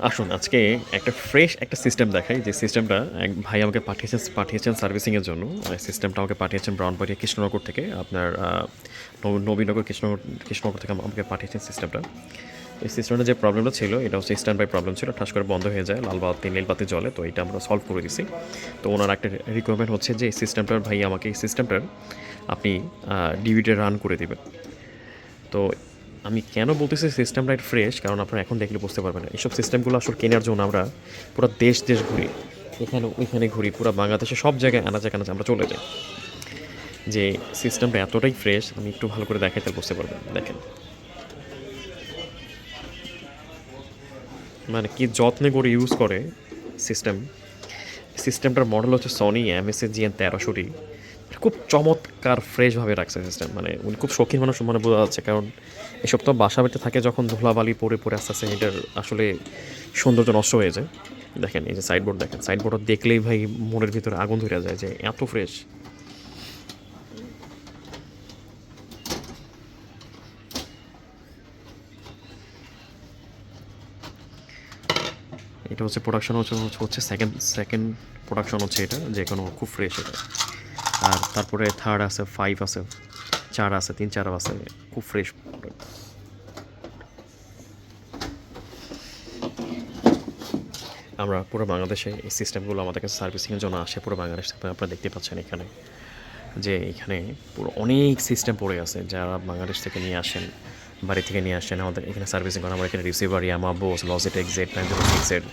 আসুন, আজকে একটা ফ্রেশ একটা সিস্টেম দেখাই। যে সিস্টেমটা এক ভাই আমাকে পাঠিয়েছেন পাঠিয়েছেন সার্ভিসিংয়ের জন্য। সিস্টেমটা আমাকে পাঠিয়েছেন ব্রাউনবাড়িয়া কৃষ্ণনগর থেকে আপনার নব- নবীনগর কৃষ্ণনগর কৃষ্ণনগর থেকে আমাকে পাঠিয়েছেন সিস্টেমটা এই সিস্টেমটা যে প্রবলেমটা ছিল, এটা হচ্ছে স্ট্যান্ড বাই প্রবলেম ছিল। ঠাস করে বন্ধ হয়ে যায়, লাল বাতি, নীল বাতি জলে তো এটা আমরা সলভ করে দিছি। তো ওনার একটা রিকোয়ারমেন্ট হচ্ছে যে এই সিস্টেমটার ভাই আমাকে এই সিস্টেমটার আপনি ডিভিডে রান করে দেবেন। তো আমি কেন বলতেছি সিস্টেমটা একটু ফ্রেশ কারণ আপনারা এখন দেখলে বুঝতে পারবেন। না এইসব সিস্টেমগুলো আসলে কেনার জন্য আমরা পুরো দেশ দেশ ঘুরি। এখানে, ওইখানে ঘুরি, পুরো বাংলাদেশে সব জায়গায় আনাচে কানাচে আমরা চলে যাই। যে সিস্টেমটা এতটাই ফ্রেশ আমি একটু ভালো করে দেখাই তাহলে বুঝতে পারবেন। দেখেন। মানে কি যত্নে করে ইউজ করে সিস্টেম সিস্টেমটার মডেল হচ্ছে Sony M S MSA GN তেরোশোটি খুব চমৎকার ফ্রেশভাবে রাখছে সিস্টেম মানে উনি খুব শৌখিন মানুষ মানে বোঝা যাচ্ছে, কারণ এসব তো বাসা বাড়িতে থাকে যখন ধুলাবালি পরে পরে আস্তে আস্তে এটার আসলে সৌন্দর্য নষ্ট হয়ে যায়। দেখেন, এই যে সাইডবোর্ড দেখেন সাইডবোর্ড দেখলেই ভাই মনের ভিতরে আগুন ধরে যায় যে এত ফ্রেশ এটা হচ্ছে প্রোডাকশন হচ্ছে হচ্ছে সেকেন্ড সেকেন্ড প্রোডাকশন হচ্ছে এটা যে কোনো খুব ফ্রেশ এটা। আর তারপরে থার্ড আছে ফাইভ আছে, চার আছে, তিন, চার আছে, খুব ফ্রেশ আমরা পুরো বাংলাদেশে এই সিস্টেমগুলো আমাদের কাছে সার্ভিসিংয়ের জন্য আসে, পুরো বাংলাদেশ থেকে আপনারা দেখতে পাচ্ছেন এখানে। যে এখানে পুরো অনেক সিস্টেম পড়ে আছে, যারা বাংলাদেশ থেকে নিয়ে আসেন, বাড়ি থেকে নিয়ে আসেন, আমাদের এখানে সার্ভিসিং করা, আমরা এখানে receiver Yamaha Bose Logitech Z nine zero সিক্সের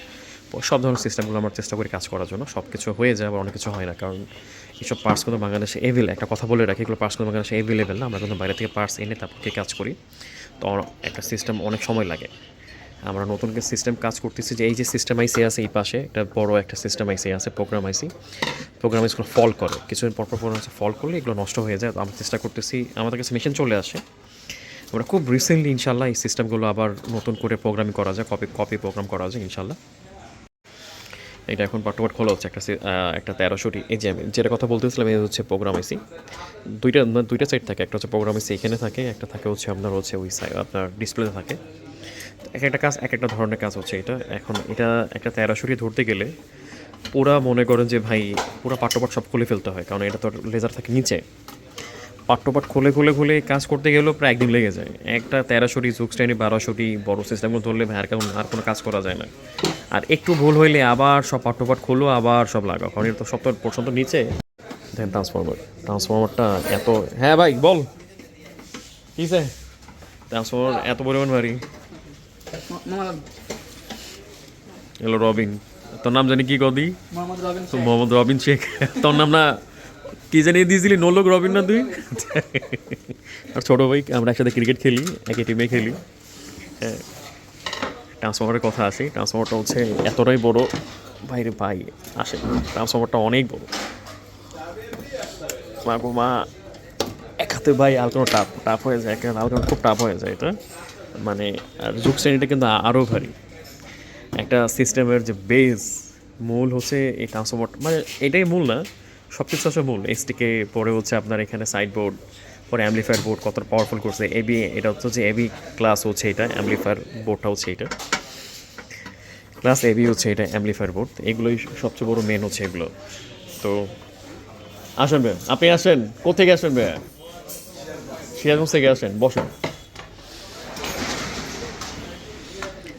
সব ধরনের সিস্টেমগুলো আমরা চেষ্টা করি কাজ করার জন্য। সব কিছু হয়ে যায়, আবার অনেক কিছু হয় না। কারণ এইসব পার্টস কিন্তু বাংলাদেশে এভেল একটা কথা বলে রাখি, এগুলো পার্টস কিন্তু বাংলাদেশে এভেলেবেল না। আমরা কিন্তু বাইরে থেকে পার্টস এনে তারপরে কাজ করি। তো একটা সিস্টেম অনেক সময় লাগে। আমরা নতুন সিস্টেম কাজ করতেছি যে এই যে সিস্টেম আইসি আছে এই পাশে, একটা বড় একটা সিস্টেম আইসি আছে প্রোগ্রাম আইসি প্রোগ্রাম আইসিগুলো ফল করে। কিছুদিন পর পর প্রোগ্রাম ফল করলে এগুলো নষ্ট হয়ে যায়। আমরা চেষ্টা করতেছি, আমাদের কাছে মেশিন চলে আসে। আমরা খুব রিসেন্টলি ইনশাল্লাহ এই সিস্টেমগুলো আবার নতুন করে প্রোগ্রামিং করা যায় কপি কপি প্রোগ্রাম করা যায় ইনশাল্লাহ। এটা এখন পাট্টপাট খোলা হচ্ছে একটা একটা তেরোশোটি এই যে আমি যেটা কথা বলতেছিলাম এই হচ্ছে প্রোগ্রাম আইসি। দুইটা দুইটা সাইড থাকে, একটা হচ্ছে প্রোগ্রাম আইসি এখানে থাকে, একটা থাকে হচ্ছে আপনার হচ্ছে ওই সাইড আপনার ডিসপ্লেতে থাকে। এক একটা কাজ, এক একটা ধরনের কাজ হচ্ছে এটা। এখন এটা একটা তেরোশোটি ধরতে গেলে পুরা মনে করেন যে ভাই, পুরো পাট্টপাট সব খুলে ফেলতে হয়, কারণ এটা তো লেজার থাকে নিচে। পাট্টপাট খুলে খুলে খুলে কাজ করতে গেলেও প্রায় একদিন লেগে যায়। একটা তেরোশোটি যুগ শ্রেণি বারোশোটি বড় সিস্টেমগুলো ধরলে ভাই আর কেমন আর কোনো কাজ করা যায় না। আর একটু ভুল হইলে আবার সব পাট্টপাট খুলো আবার সব লাগাও। কারণ এটা তো সব তো পর্যন্ত নিচে। দেখেন ট্রান্সফরমার ট্রান্সফরমারটা এত হ্যাঁ ভাই বল। কিসে ট্রান্সফরমার এত পরিমাণ ভারী। হ্যালো রবিন। তোর নাম জানি কি তো মোহাম্মদ রবিন শেখ। তোর নাম না কি জানি দিয়েছিলি নোলক রবিন না তুই আর ছোটো ভাই আমরা একসাথে ক্রিকেট খেলি একই টিমে খেলি। হ্যাঁ। ট্রান্সফর্মারের কথা আসি ট্রান্সফর্মারটা হচ্ছে এতটাই বড়। বাইরে ভাই আসে। ট্রান্সফর্মারটা অনেক বড়। মা গো মা। এক হাতে ভাই আলকানো টাপ টাপ হয়ে যায় এক হাতে আলকানো খুব টাপ হয়ে যায় এটা। মানে আর যুগ শ্রেণীটা কিন্তু আরও ভারী। একটা সিস্টেমের যে বেস মূল হচ্ছে এই ট্রান্সফর্মার মানে এটাই মূল না। সব কিছু আসলে মূল এসটিকে পরে হচ্ছে আপনার এখানে সাইড বোর্ড পরে অ্যাম্পলিফায়ার বোর্ড কত পাওয়ারফুল করছে। এবি এটা হচ্ছে যে এবি ক্লাস হচ্ছে এটা অ্যাম্পলিফায়ার বোর্ডটা হচ্ছে এটা। ক্লাস এবি হচ্ছে এটা অ্যাম্পলিফায়ার বোর্ড এগুলোই সবচেয়ে বড় মেন হচ্ছে এগুলো। তো আসেন ভাইয়া, আপনি আসেন, কোথেকে আসেন ভাইয়া? সিরাজগঞ্জ থেকে আসেন, বসেন।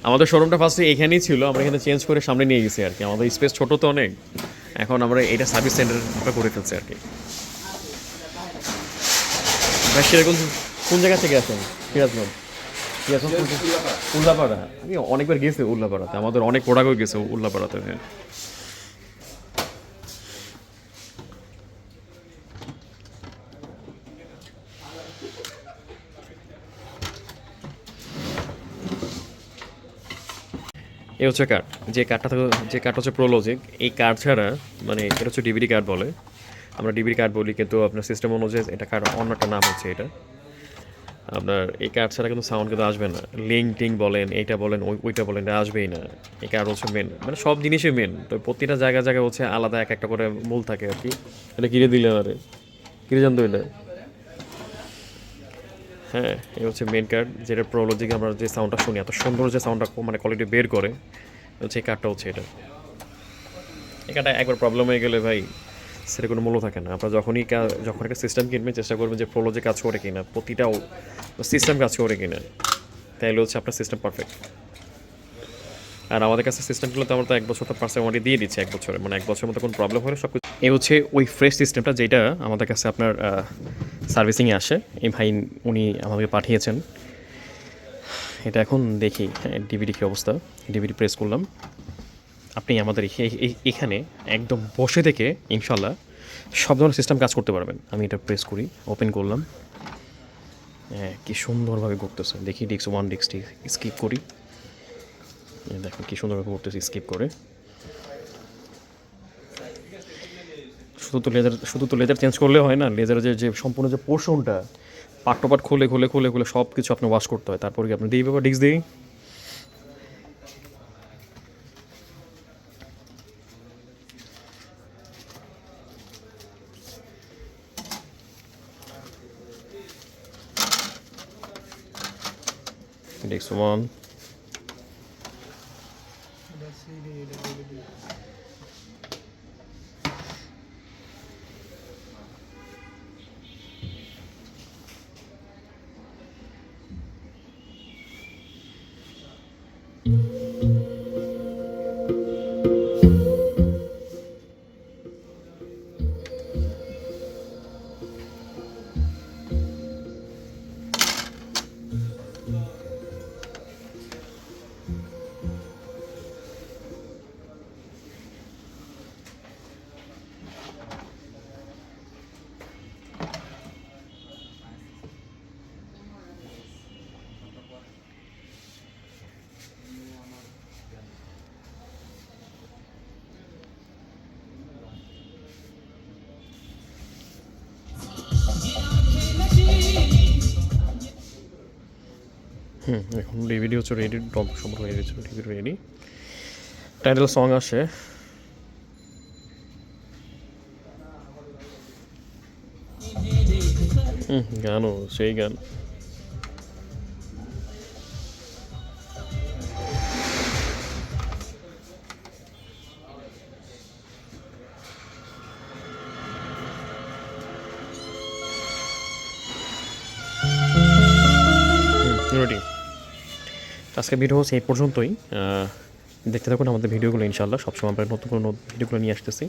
আমাদের শোরুমটা ফার্স্টে এখানেই ছিল, আমরা এখানে চেঞ্জ করে সামনে নিয়ে গেছি আর কি। আমাদের স্পেস ছোট তো অনেক। এখন আমরা এটা সার্ভিস সেন্টার করে ফেলছি আর কি। ভাই, সেরকম কোন জায়গা থেকে আসেন? সিরাজগঞ্জ। উল্লাপাড়া। আমি অনেকবার গেছি উল্লাপাড়াতে। আমাদের অনেক প্রোডাক্টও গেছে উল্লাপাড়াতে হ্যাঁ। এই হচ্ছে কার্ড যে কার্ডটা যে কার্ড হচ্ছে প্রোলজিক এই কার্ড ছাড়া মানে এটা হচ্ছে ডিবিডি কার্ড বলে। আমরা ডিবিডি কার্ড বলি, কিন্তু আপনার সিস্টেম অনুযায়ী এটা কার্ড অন্য একটা নাম হচ্ছে এটা। আপনার এই কার্ড ছাড়া কিন্তু সাউন্ড কিন্তু আসবে না। লিঙ্ক টিং বলেন, এইটা বলেন, ওই ওইটা বলেন, এটা আসবেই না। এই কার্ড হচ্ছে মেন মানে সব জিনিসই মেন তো প্রতিটা জায়গা জায়গায় হচ্ছে আলাদা এক একটা করে মূল থাকে আর কি। এটা কিনে দিলে আরে কিনে জানতো এটা হ্যাঁ এই হচ্ছে মেন কার্ড যেটা প্রোলজিকে আমরা যে সাউন্ডটা শুনি, এত সুন্দর যে সাউন্ডটা মানে কোয়ালিটি বের করে হচ্ছে এই কার্ডটা হচ্ছে এটা। এই কার্ডটা একবার প্রবলেম হয়ে গেলে ভাই, সেটা কোনো মূল্য থাকে না। আপনারা যখনই যখন একটা সিস্টেম কিনবেন, চেষ্টা করবেন যে প্রোলজি কাজ করে কিনা, প্রতিটা সিস্টেম কাজ করে কিনা। তাইলে হচ্ছে আপনার সিস্টেম পারফেক্ট আর আমাদের কাছে সিস্টেমগুলো তো আমরা তো এক বছর তো পার্সেন্ট ওয়ারেন্টি দিয়ে দিচ্ছি এক বছরে। মানে এক বছরের মতো কোনো প্রবলেম হলে সব কিছু এই হচ্ছে ওই ফ্রেশ সিস্টেমটা যেটা আমাদের কাছে আপনার সার্ভিসিংয়ে আসে। এই ভাই উনি আমাকে পাঠিয়েছেন। এটা এখন দেখি ডিভিডি কী অবস্থা? ডিভিডি প্রেস করলাম। আপনি আমাদের এখানে একদম বসে থেকে ইনশাল্লাহ সব ধরনের সিস্টেম কাজ করতে পারবেন। আমি এটা প্রেস করি ওপেন করলাম। হ্যাঁ কী সুন্দরভাবে করতেছে দেখি ডিক্স ওয়ান ডিক্সটি স্কিপ করি। এই দেখো কি সুন্দরভাবে করতেছে স্কিপ করে। শুধু তো লেজার শুধু তো লেজার চেঞ্জ করলে হয় না লেজারের যে যে সম্পূর্ণ যে পোর্শনটা পাট টপাট খুলে খুলে খুলে খুলে সব কিছু আপনি ওয়াশ করতে হয়। তারপরে কি আপনি দিই বাবা ডিক্স দিই ডিক্স ওয়ান এখন ডিভিডি হচ্ছে রেডি টপ সম্পূর্ণ হয়ে গেছে ডিভিডি রেডি টাইটেল সং আসে। গানও, সেই গান। রেডি আজকে ভিডিও হচ্ছে এই পর্যন্তই। দেখতে থাকুন আমাদের ভিডিওগুলো ইনশাল্লাহ সবসময় আমরা নতুন কোনো ভিডিওগুলো নিয়ে আসতেছি।